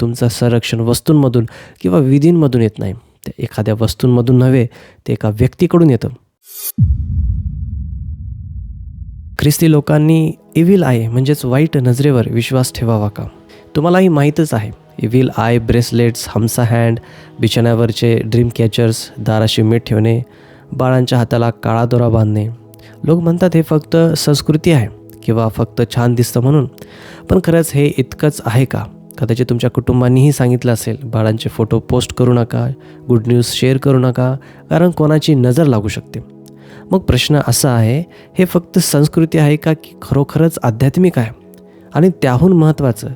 तुमचं संरक्षण वस्तूंमधून किंवा विधींमधून येत नाही. ते एखाद्या वस्तूंमधून नव्हे ते एका व्यक्तीकडून येतं. ख्रिस्ती लोकांनी इव्हिल आय म्हणजेच वाईट नजरेवर विश्वास ठेवावा का? तुम्हालाही माहीतच आहे evil eye bracelets hamsa hand बिछाण्यावरचे dream catchers दाराशी मीठ ठेवणे बाळांच्या हाताला काळा दोरा बांधणे. लोक म्हणतात हे फक्त संस्कृती आहे किंवा फक्त छान दिसतं म्हणून. पण खरंच हे इतकंच आहे का? कदाचित तुमच्या कुटुंबांनीही सांगितलं असेल बाळांचे फोटो पोस्ट करू नका गुड न्यूज शेअर करू नका कारण कोणाची नजर लागू शकते. मग प्रश्न असा आहे हे फक्त संस्कृती आहे का की खरोखरच आध्यात्मिक आहे? आणि त्याहून महत्त्वाचं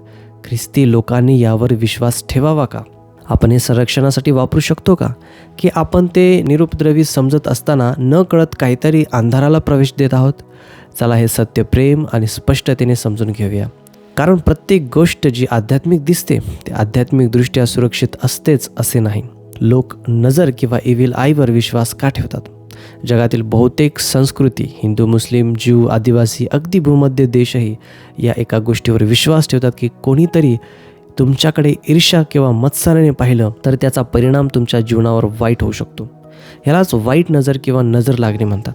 ख्रिस्ती लोकांनी यावर विश्वास ठेवावा का? आपण हे संरक्षणासाठी वापरू शकतो का? की आपण ते निरुपद्रवी समजत असताना न कळत काहीतरी अंधाराला प्रवेश देत आहोत? चला हे सत्य प्रेम आणि स्पष्टतेने समजून घेऊया. कारण प्रत्येक गोष्ट जी आध्यात्मिक दिसते ती आध्यात्मिकदृष्ट्या सुरक्षित असतेच असे नाही. लोक नजर किंवा इव्हिल आईवर विश्वास का ठेवतात? जगातील बहुतेक संस्कृती हिंदू मुस्लिम ज्यू आदिवासी अगदी भूमध्य देशही या एका गोष्टीवर विश्वास ठेवतात की कोणीतरी तुमच्याकडे ईर्ष्या किंवा मत्सराने पाहिलं तर त्याचा परिणाम तुमच्या जीवनावर वाईट होऊ शकतो. ह्यालाच वाईट नजर किंवा नजर लागणे म्हणतात.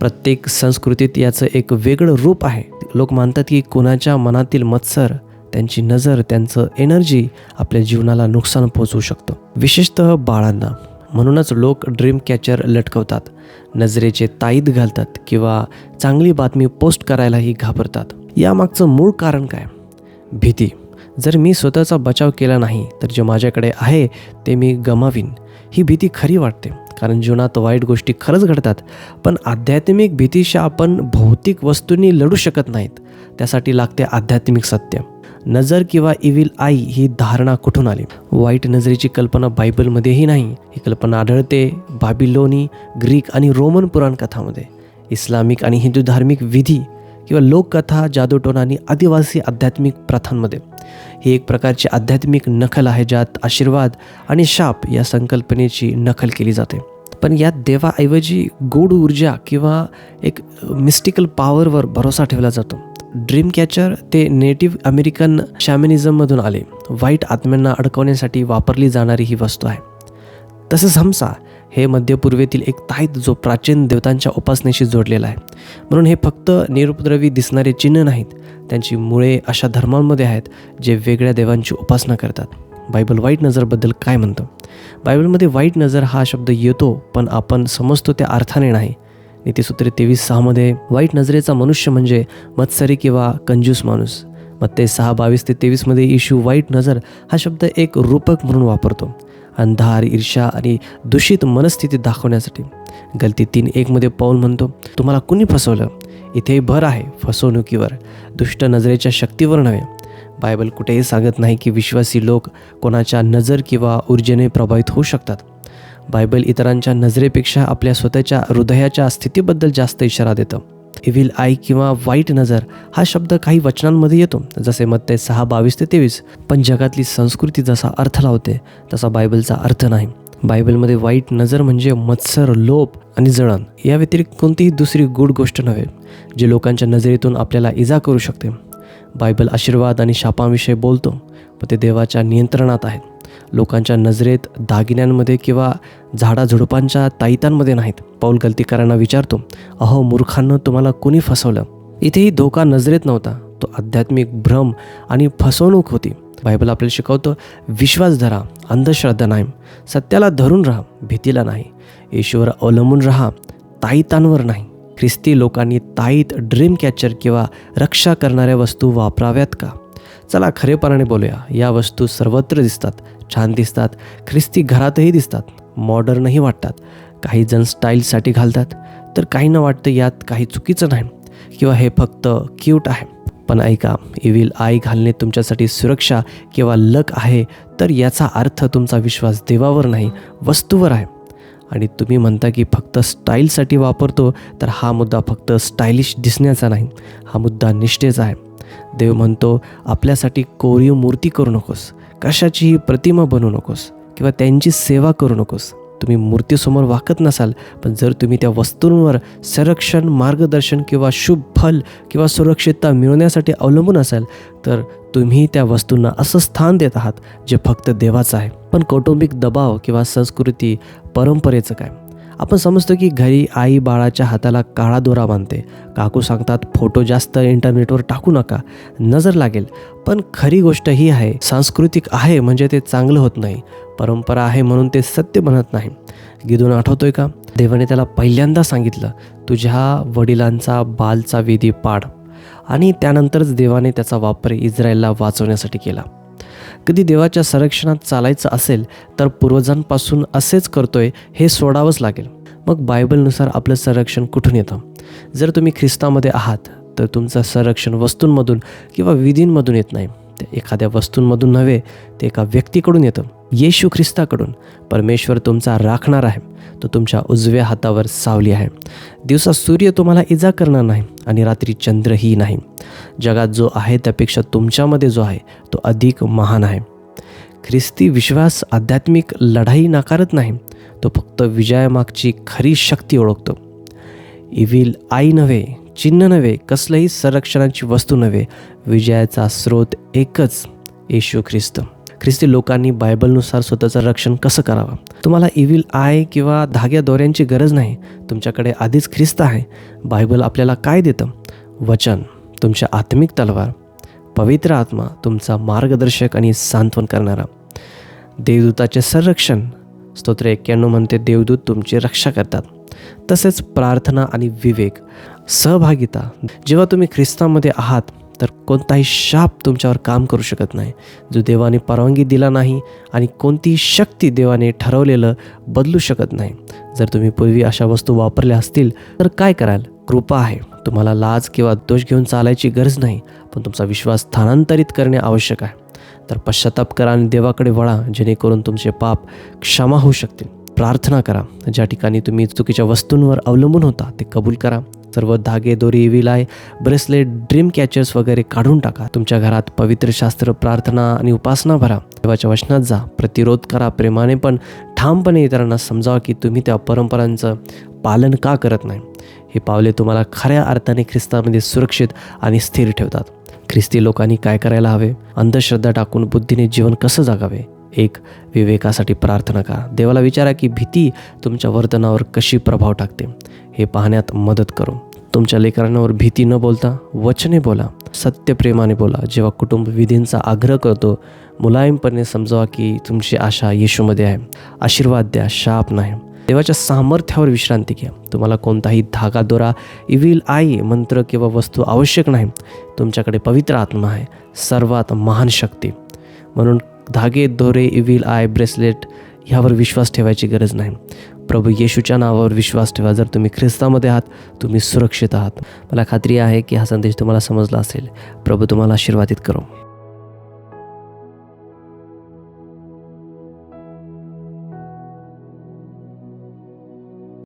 प्रत्येक संस्कृतीत याचं एक वेगळं रूप आहे. लोक मानतात की कोणाच्या मनातील मत्सर त्यांची नजर त्यांचं एनर्जी आपल्या जीवनाला नुकसान पोहोचवू शकतं. विशेषतः बाळांना. म्हणूनच लोक ड्रीम कॅचर लटकवतात. नजरेचे ताईद घालतात किंवा चांगली बातमी पोस्ट करायलाही घाबरतात. यामागचं मूळ कारण काय? भीती. जर मी स्वतःचा बचाव केला नाही तर जे माझ्याकडे आहे ते मी गमावीन. ही भीती खरी वाटते. कारण जीवनात वाईट गोष्टी खरंच घडतात. पण आध्यात्मिक भीतीशी आपण भौतिक वस्तूंनी लढू शकत नाहीत. त्यासाठी लागते आध्यात्मिक सत्य. नजर किंवा इविल आई ही धारणा कुठून आली? वाईट नजरेची कल्पना बायबलमध्येही नाही. ही कल्पना आढळते बाबिलोनी ग्रीक आणि रोमन पुराण कथामध्ये. इस्लामिक आणि हिंदू धार्मिक विधी किंवा लोककथा जादूटोना आणि आदिवासी आध्यात्मिक प्रथांमध्ये. ही एक प्रकारची आध्यात्मिक नखल आहे ज्यात आशीर्वाद आणि शाप या संकल्पनेची नखल केली जाते. पण यात देवाऐवजी गोड ऊर्जा किंवा एक मिस्टिकल पॉवरवर भरोसा ठेवला जातो. ड्रीम कॅचर ते नेटिव्ह अमेरिकन शॅमिनिझममधून आले. वाईट आत्म्यांना अडकवण्यासाठी वापरली जाणारी ही वस्तू आहे. तसंच हमसा हे मध्यपूर्वेतील एक ताईत जो प्राचीन देवतांच्या उपासनेशी जोडलेला आहे. म्हणून हे फक्त निरुपद्रवी दिसणारे चिन्ह नाहीत. त्यांची मुळे अशा धर्मांमध्ये आहेत जे वेगळ्या देवांची उपासना करतात. बायबल वाईट नजरबद्दल काय म्हणतं? बायबलमध्ये वाईट नजर हा शब्द येतो पण आपण समजतो त्या अर्थाने नाही. नीतीसूत्रे तेवीस सहामध्ये वाईट नजरेचा मनुष्य म्हणजे मत्सरी किंवा कंजूस माणूस. मग ते सहा बावीस ते तेवीसमध्ये येशू वाईट नजर हा शब्द एक रूपक म्हणून वापरतो. अंधार ईर्षा आणि दूषित मनस्थिती दाखवण्यासाठी. गलती तीन एकमध्ये पाऊल म्हणतो तुम्हाला कुणी फसवलं? इथे भर आहे फसवणुकीवर. दुष्ट नजरेच्या शक्तीवर नव्हे. बायबल कुठेही सांगत नाही की विश्वासी लोक कोणाच्या नजर किंवा ऊर्जेने प्रभावित होऊ शकतात. बायबल इतरांच्या नजरेपेक्षा आपल्या स्वतःच्या हृदयाच्या स्थितीबद्दल जास्त इशारा देतं. इव्हिल आय किंवा वाईट नजर हा शब्द काही वचनांमध्ये येतो जसे मत ते सहा बावीस ते तेवीस. पण जगातली संस्कृती जसा अर्थ लावते तसा बायबलचा अर्थ नाही. बायबलमध्ये वाईट नजर म्हणजे मत्सर लोप आणि जळण. या व्यतिरिक्त कोणतीही दुसरी गुड गोष्ट नव्हे जे लोकांच्या नजरेतून आपल्याला इजा करू शकते. बायबल आशीर्वाद आणि शापांविषयी बोलतो. पण ते देवाच्या नियंत्रणात आहेत. लोकांच्या नजरेत दागिन्यांमध्ये किंवा झाडाझुडपांच्या ताईतांमध्ये नाहीत. पाऊल गलतीकारांना विचारतो अहो मूर्खांनं तुम्हाला कुणी फसवलं? इथेही धोका नजरेत नव्हता. तो आध्यात्मिक भ्रम आणि फसवणूक होती. बायबल आपल्याला शिकवतं विश्वास धरा अंधश्रद्धा नाही. सत्याला धरून राहा भीतीला नाही. ईश्वर अवलंबून राहा ताईतांवर नाही. ख्रिस्ती लोकांनी ताईत ड्रीम कॅचर किंवा रक्षा करणाऱ्या वस्तू वापराव्यात का? चला खरेपणाने बोलूया. या वस्तू सर्वत्र दिसतात छान दिसतात ख्रिस्ती घरातही दिसतात मॉडर्नही वाटतात. काही जण स्टाईलसाठी घालतात तर काहींना वाटतं यात काही चुकीचं नाही. किंवा हे फक्त क्यूट आहे. पण ऐका इविल आई घालणे तुमच्यासाठी सुरक्षा किंवा लक आहे तर याचा अर्थ तुमचा विश्वास देवावर नाही वस्तूवर आहे. आणि तुम्ही म्हणता की फक्त स्टाईलसाठी वापरतो तर हा मुद्दा फक्त स्टायलिश दिसण्याचा नाही हा मुद्दा निष्ठेचा आहे. देव म्हणतो आपल्यासाठी कोरीव मूर्ती करू नकोस कशाचीही प्रतिमा बनवू नकोस किंवा त्यांची सेवा करू नकोस. तुम्ही मूर्तीसमोर वाकत नसाल पण जर तुम्ही त्या वस्तूंवर संरक्षण मार्गदर्शन किंवा शुभ फल किंवा सुरक्षितता मिळवण्यासाठी अवलंबून असाल तर तुम्ही त्या वस्तूंना असं स्थान देत आहात जे फक्त देवाचं आहे. पण कौटुंबिक दबाव किंवा संस्कृती परंपरेचं काय? आपण समजतो की घरी आई बाळाच्या हाताला काळा दोरा बांधते. काकू सांगतात फोटो जास्त इंटरनेटवर टाकू नका नजर लागेल. पण खरी गोष्ट ही आहे सांस्कृतिक आहे म्हणजे ते चांगलं होत नाही. परंपरा आहे म्हणून ते सत्य बनत नाही. गिदून आठवतोय का? देवाने त्याला पहिल्यांदा सांगितलं तुझ्या वडिलांचा बालचा विधी पाड. आणि त्यानंतरच देवाने त्याचा वापर इस्रायलला वाचवण्यासाठी केला. कधी देवाच्या संरक्षणात चालायचं असेल तर पूर्वजांपासून असेच करतोय हे सोडावंच लागेल. मग बायबलनुसार आपलं संरक्षण कुठून येतं? जर तुम्ही ख्रिस्तामध्ये आहात तर तुमचं संरक्षण वस्तूंमधून किंवा विधींमधून येत नाही. ते एखाद्या वस्तूंमधून नव्हे ते एका व्यक्तीकडून येतं. येशू ख्रिस्ताकडून परमेश्वर तुमचा राखणार आहे तो तुमच्या उजव्या हातावर सावली आहे. दिवसा सूर्य तुम्हाला इजा करणार नाही आणि रात्री चंद्रही नाही. जगात जो आहे त्यापेक्षा तुमच्यामध्ये जो आहे तो अधिक महान आहे. ख्रिस्ती विश्वास आध्यात्मिक लढाई नाकारत नाही तो फक्त विजयामागची खरी शक्ती ओळखतो. इव्हिल आई नव्हे चिन्ह नव्हे कसलंही संरक्षणाची वस्तू नव्हे विजयाचा स्रोत एकच येशू ख्रिस्त. ख्रिस्ती लोकांनी बायबलनुसार स्वतःचं रक्षण कसं करावं? तुम्हाला इव्हिल आय किंवा धाग्या दोऱ्यांची गरज नाही. तुमच्याकडे आधीच ख्रिस्त आहे. बायबल आपल्याला काय देतं? वचन तुमच्या आत्मिक तलवार पवित्र आत्मा तुमचा मार्गदर्शक आणि सांत्वन करणारा. देवदूताचे संरक्षण स्तोत्र एक्क्याण्णव म्हणते देवदूत तुमची रक्षा करतात. तसेच प्रार्थना आणि विवेक सहभागिता. जेव्हा तुम्ही ख्रिस्तामध्ये आहात तर कोणताही शाप तुमच्यावर काम करू शकत नाही. जो देवाने परवानगी दिला नाही आणि कोणतीही शक्ती देवाने ठरवलेलं बदलू शकत नाही. जर तुम्ही पूर्वी अशा वस्तू वापरल्या असतील तर काय कराल? कृपा आहे. तुम्हाला लाज किंवा दोष घेऊन चालायची गरज नाही पण तुमचा विश्वास स्थानांतरित करणे आवश्यक आहे. तर पश्चाताप करा आणि देवाकडे वळा जेणेकरून तुमचे पाप क्षमा होऊ शकतील. प्रार्थना करा. ज्या ठिकाणी तुम्ही चुकीच्या वस्तूंवर अवलंबून होता ते कबूल करा. सर्व धागे दोरी विलाय ब्रेसलेट ड्रीम कॅचर्स वगैरे काढून टाका. तुमच्या घरात पवित्र शास्त्र प्रार्थना आणि उपासना भरा. देवाच्या वचनात जा. प्रतिरोध करा. प्रेमाने पण ठामपणे इतरांना समजावा की तुम्ही त्या परंपरांचं पालन का करत नाही. हे पावले तुम्हाला खऱ्या अर्थाने ख्रिस्तामध्ये सुरक्षित आणि स्थिर ठेवतात. ख्रिस्ती लोकांनी काय करायला हवे? अंधश्रद्धा टाकून बुद्धीने जीवन कसं जागावे? एक विवेकासाठी प्रार्थना करा. देवाला विचारा की भीती तुमच्या वर्तनावर कशी प्रभाव टाकते हे पाहण्यात मदत करू. तुमच्या लेकरांवर भीती न बोलता वचने बोला सत्यप्रेमाने बोला. जेव्हा कुटुंब विधींचा आग्रह करतो मुलायमपणे समजावा की तुमची आशा येशूमध्ये आहे. आशीर्वाद द्या शाप नाही. देवाच्या सामर्थ्यावर विश्रांती घ्या. तुम्हाला कोणताही धागा दोरा इविल आई मंत्र किंवा वस्तू आवश्यक नाही. तुमच्याकडे पवित्र आत्मा आहे. सर्वात महान शक्ती. म्हणून धागे दोरे इव्हिल आय ब्रेसलेट ह्यावर विश्वास ठेवायची गरज नाही. प्रभू येशूच्या नावावर विश्वास ठेवा. जर तुम्ही ख्रिस्तामध्ये आहात तुम्ही सुरक्षित आहात. मला खात्री आहे की हा संदेश तुम्हाला समजला असेल. प्रभू तुम्हाला आशीर्वादित करो.